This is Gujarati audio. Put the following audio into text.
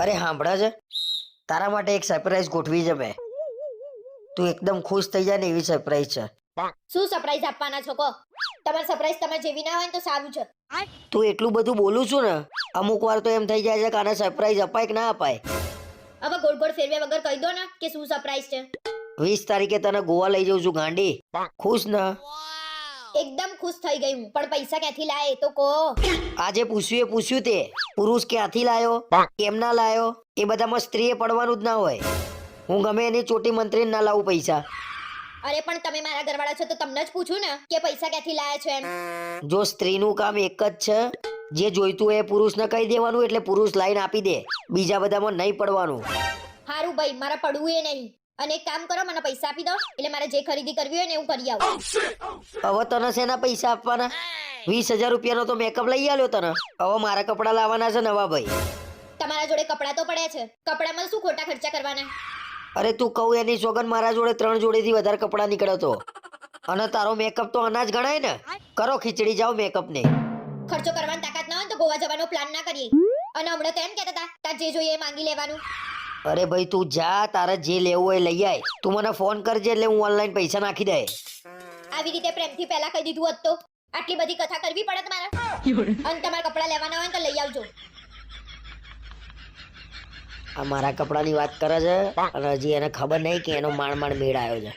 અરે સાંભળે છે તારા માટે એક સરપ્રાઈઝ ગોઠવી છે મેં. તું એકદમ ખુશ થઈ જાય ને એવી સરપ્રાઈઝ છે. શું સરપ્રાઈઝ આપવાના છો કો તમારે સરપ્રાઈઝ તમે જેવી ના હોય તો સારું છે. તું એટલું બધું બોલું છું ને અમુક વાર તો એમ થઈ જાય છે કે આને સરપ્રાઈઝ અપાય કે ના અપાય. હવે ગોળ ગોળ ફેરવ્યા વગર કહી દો ને કે શું સરપ્રાઈઝ છે. વીસ તારીખે તને ગોવા લઈ જઉં છું ગાંડી. ખુશ ને? એકદમ ખુશ થઈ ગઈ હું પણ પૈસા ક્યાંથી લાય એ તો કો આજે પૂછ્યું એ પૂછ્યું તે પુરુષ ક્યાંથી લાયો? કેમ ના લાયો? એ બધામાં સ્ત્રીએ પડવાનું જ ના હોય. હું ગમે એની ચોટી મંત્રીને ના લાવું પૈસા. અરે પણ તમે મારા ઘરવાળા છો તો તમને જ પૂછું ને કે પૈસા ક્યાંથી લાયા છો એમ. જો સ્ત્રીનું કામ એક જ છે જે જોઈતું હોય એ પુરુષને કહી દેવાનું એટલે પુરુષ લાઈન આપી દે. બીજા બધામાં નહીં પડવાનું. હારું ભાઈ મારે પડવું એ નહીં. અને એક કામ કરો મને પૈસા આપી દો. એટલે મારે જે ખરીદી કરવી હોય ને હું કરી આવું. હવે તને શેના પૈસા આપવાના. વીસ હજાર રૂપિયાનો તો મેકઅપ લઈ આવ્યો તને. હવે મારા કપડાં લાવવાના છે નવા ભાઈ. તમારા જોડે કપડાં તો પડ્યા છે. કપડામાં શું ખોટા ખર્ચા કરવાના? અરે તું કહું એની સોગન મારા જોડે ત્રણ જોડેથી વધારે કપડા નીકળ્યો તો અને તારો મેકઅપ તો અનાજ ગણાય ને? કરો ખીચડી જાઓ મેકઅપ ને. ખર્ચો કરવાની તાકાત ના હોય તો ગોવા જવાનો પ્લાન ના કરીએ. અને હમણાં તો એમ કહેતા હતા તાર જે જોઈએ એ માંગી લેવાનું. અરે ભાઈ તું જા તારે જે લેવું હોય લઈ આય. તું મને ફોન કરજે એટલે હું ઓનલાઈન પૈસા નાખી દે. આવી રીતે પ્રેમથી પહેલા કહી દીધું હતું તો. આટલી બધી કથા કરવી પડે તમારે. અને તમારે કપડાં લેવાના હોય ને તો લઈ આવજો. આ મારા કપડાની વાત કરે છે અને હજી એને ખબર નહીં કે એનો માણ માણ મેળ આવ્યો છે.